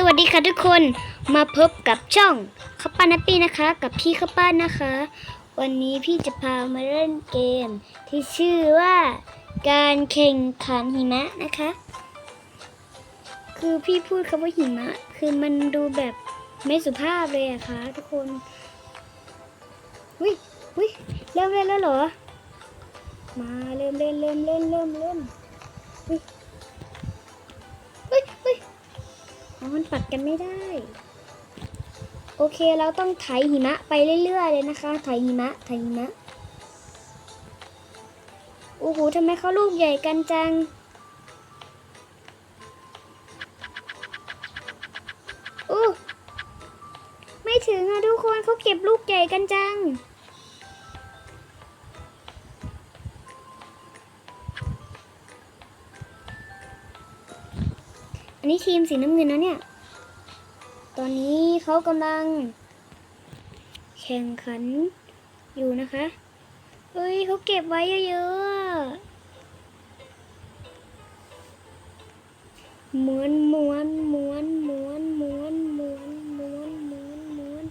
สวัสดีค่ะทุกคนมาพบกับช่องข้าวปั้นนัปปี้นะคะ กับพี่ข้าปั้นนะคะ วันนี้พี่จะพามาเล่นเกม ที่ชื่อว่าการแข่งขันหิมะนะคะ คือพี่พูดคำว่าหิมะ คือมันดูแบบไม่สุภาพเลยอะคะทุกคนวิวิเริ่มเล่นแล้วเหรอ มาเริ่มเล่นเริ่มเล่นเริ่มเล่นวิ มันปัดกันไม่ได้ โอเคเราต้องไถหิมะไปเรื่อยๆเลยนะคะ ไถหิมะ ไถหิมะ โอ้โหทำไมเขาลูกใหญ่กันจังโอ้ไม่ถึงอะทุกคนเขาเก็บลูกใหญ่กันจังอันนี้ทีมสีน้ำเงินนะเนี่ย ตอนนี้เขากำลัง แข่งขันอยู่นะคะ เฮ้ยเขาเก็บไว้เยอะๆม้วนม้วนม้วนม้วนม้วนม้วนม้วนม้วนม้วน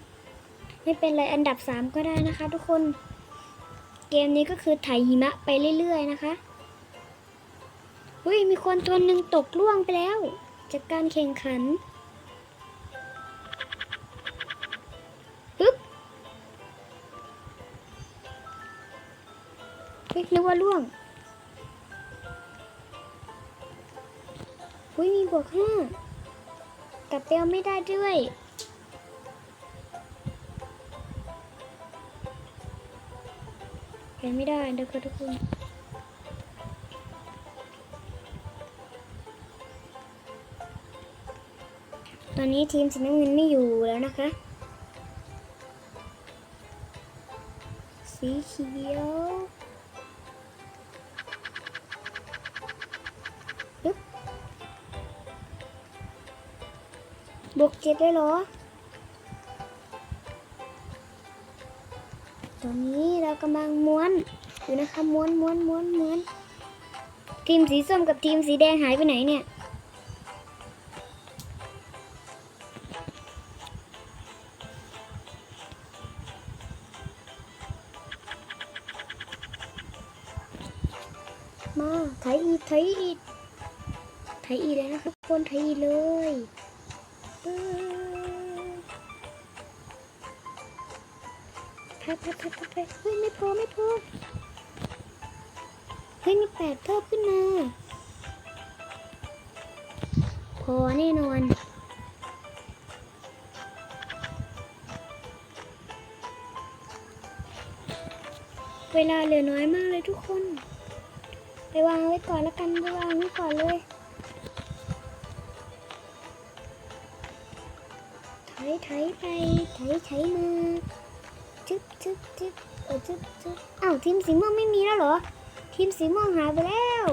ไม่เป็นไรอันดับสามก็ได้นะคะ ทุกคน เกมนี้ก็คือไถหิมะไปเรื่อยๆนะคะเฮ้ยมีคนตัวหนึ่งตกล่วงไปแล้ว จากการแข่งขัน เฮ้ยนึกว่าล่วงอุ้ยมีบวกห้ากลับเปลไม่ได้ด้วยไปไม่ได้เดี๋ยวค่ะทุกคนตอนนี้ทีมสีน้ำเงินไม่อยู่แล้วนะคะ สีเขียว บวกเจ็ดได้เหรอ ตอนนี้เรากำลังม้วน อยู่นะคะม้วนม้วนม้วนม้วน ทีมสีส้มกับทีมสีแดงหายไปไหนเนี่ย พ้แพ้แพ้แพ้แพ้เฮ้ยไม่พอไม่พอเฮ้ยมีแปดเพิ่มขึ้นมาพอแน่นอนเวลาเหลือน้อยมากเลยทุกคน ไปวางไว้ก่อนแล้วกันไปวางไว้ก่อนเลยไถไถไปไถไถมา จึ๊บจึ๊บจึ๊บเออจึ๊บจึ๊บอ้าวทีมสีม่วงไม่มีแล้วเหรอ ทีมสีม่วงหายไปแล้ว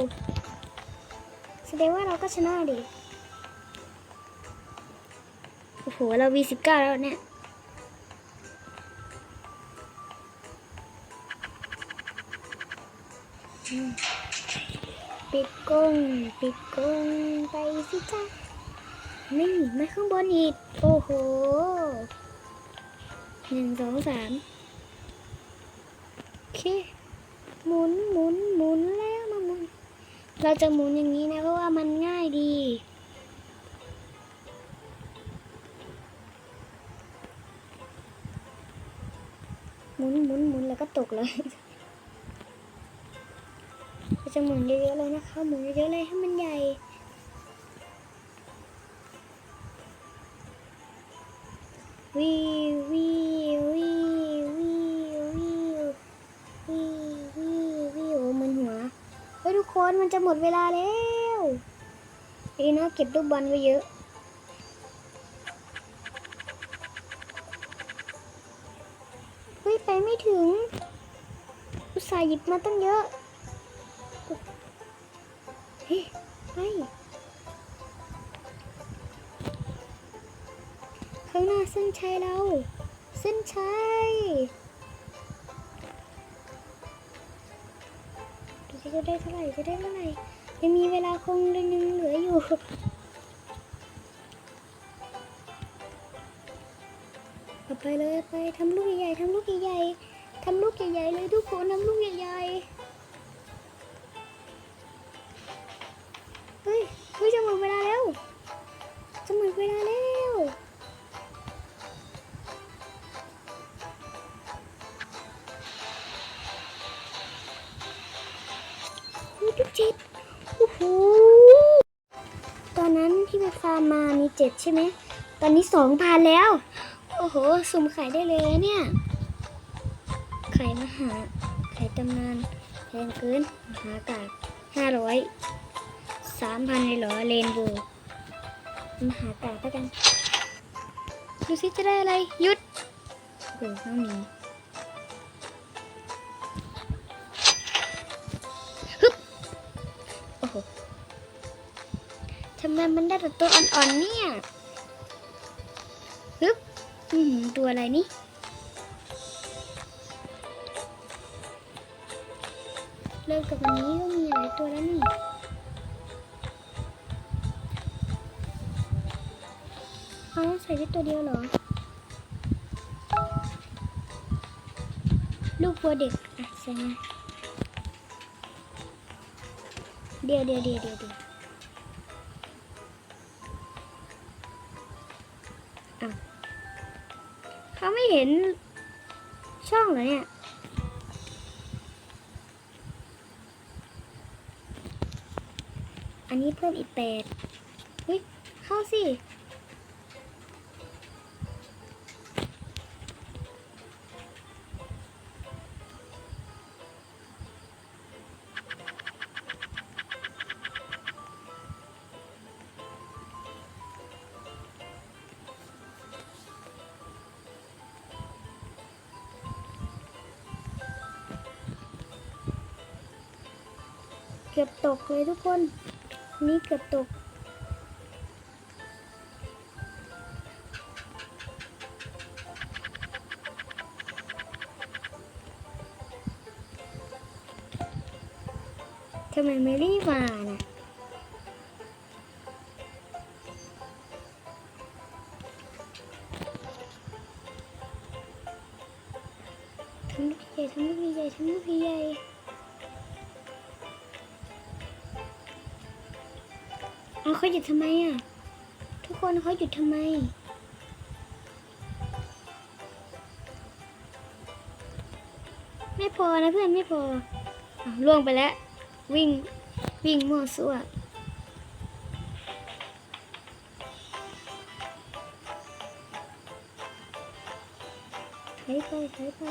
แสดงว่าเราก็ชนะดิโอ้โหเราวีสิบเก้าแล้วเนี่ยปิดกงปิดกงไปสิจ้านี่มาข้างบนอีก โอ้โห หนึ่งสองสามโอเค หมุนหมุนหมุนแล้วมาหมุน เราจะหมุนอย่างนี้นะเพราะว่ามันง่ายดีหมุนหมุนหมุนแล้วก็ตกเลยเราจะหมุนเยอะๆเลยนะคะ หมุนเยอะๆเลยให้มันใหญ่วิววิววิ คนมันจะหมดเวลาแล้วดีนะเก็บลูกบอลไว้เยอะ เฮ้ย ไปไม่ถึง อุตส่าห์หยิบมาตั้งเยอะ เฮ้ย ไป ข้างหน้าเส้นชัยเรา เส้นชัย จะได้เท่าไหร่จะได้เท่าไหร่ยังมีเวลาคงเดือนนึงเหลืออยู่ไปเลยไปทำลูกใหญ่ๆทำลูกใหญ่ๆทำลูกใหญ่ๆเลยทุกคนทำลูกใหญ่ๆเฮ้ยเฮ้ยจะหมดเวลาแล้วจะหมดเวลาแล้ว เจ็ดใช่ไหม ตอนนี้สองพันแล้ว โอ้โห สุ่มไข่ได้เลยเนี่ย ไข่มหา ไข่ตำนานแพงเกินมหากาบห้าร้อยสามพันเลยเหรอเรนโบว์มหากาบแล้วกัน ดูสิจะได้อะไร หยุดโอ้โหน้องหมี ทำไมมันได้แต่ตัวอ่อนๆเนี่ยฮึบอืมตัวอะไรนี่เริ่มกับวันนี้ก็มีหลายตัวแล้วนี่เอาใส่ได้ตัวเดียวเหรอ ลูกวัวเด็กอะใส่มาเดี๋ยวเดี๋ยวเดี๋ยวเดี๋ยว เห็นช่องเหรอเนี่ยอันนี้เพิ่มอีกแปดเฮ้ยเข้าสิ อบตกเลยทุกคน นี่เกือบตก ทำไมไม่รีบมาน่ะ เอาเขาหยุดทำไมอะ ทุกคนเขาหยุดทำไม ไม่พอนะเพื่อนไม่พออล่วงไปแล้ว วิ่งวิ่งมั่วซั่วถอยไปถอยไป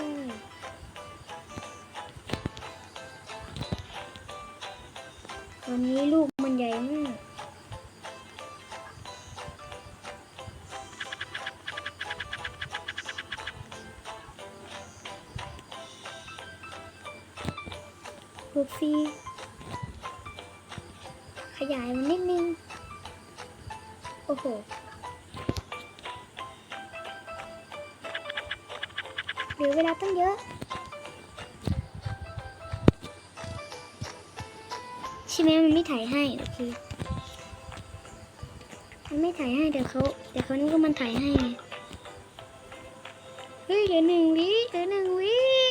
ตอนนี้ลูก ลูกซีขยายมันนิดนึง โอ้โหเหลือเวลาตั้งเยอะ ใช่ไหมมันไม่ถ่ายให้โอเคมันไม่ถ่ายให้เดี๋ยวเขาเดี๋ยวเขานึกว่ามันถ่ายให้ เฮ้ยเหลือหนึ่งวิเหลือหนึ่งวิ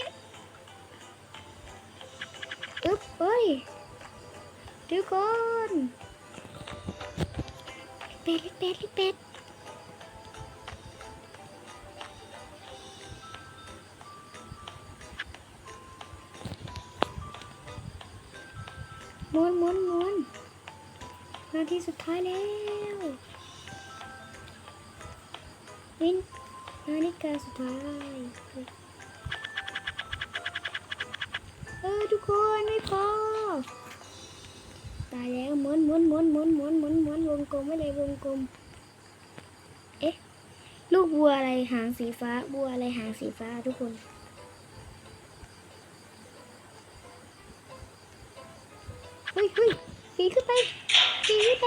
เฮ้ยเดี๋ยวก่อนเป็ดเป็ดเป็ดม้วนม้วนม้วนนาทีสุดท้ายแล้ววินนาฬิกาสุดท้าย คนไม่พอตายแล้วม้วนม้วนม้วนม้วนม้วนม้วนม้วนวงกลมไม่เลยวงกลม เอ๊ะ ลูกวัวอะไรหางสีฟ้าวัวอะไรหางสีฟ้าทุกคนเฮ้ยเฮ้ยปีนขึ้นไปปีนขึ้นไป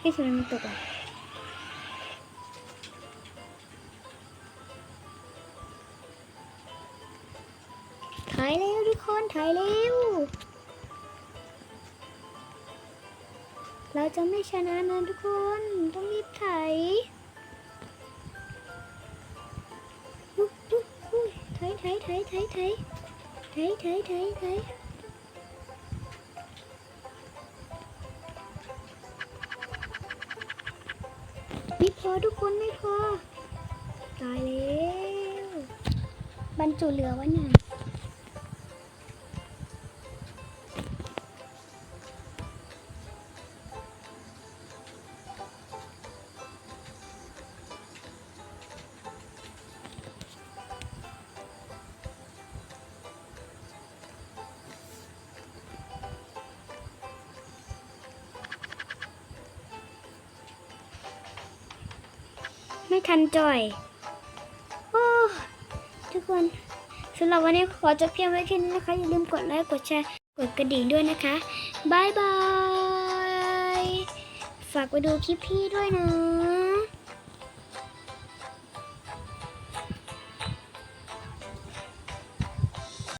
เฮ้ยทำไมมันตกอะ คนถ่ายเร็ว เราจะไม่ชนะนะทุกคน ต้องรีบถ่ายถ่ายถ่ายถ่ายถ่ายถ่ายถ่ายถ่ายถ่ายถ่ายไม่พอทุกคนไม่พอ ตายแล้ว บรรจุเหลือวะเนี่ย ไม่ทันจ่อย โอ้ทุกคนสำหรับวันนี้ขอจบเพียงไว้แค่นี้นะคะ อย่าลืมกดไลค์กดแชร์กดกระดิ่งด้วยนะคะบายบาย ฝากไปดูคลิปพี่ด้วยนะ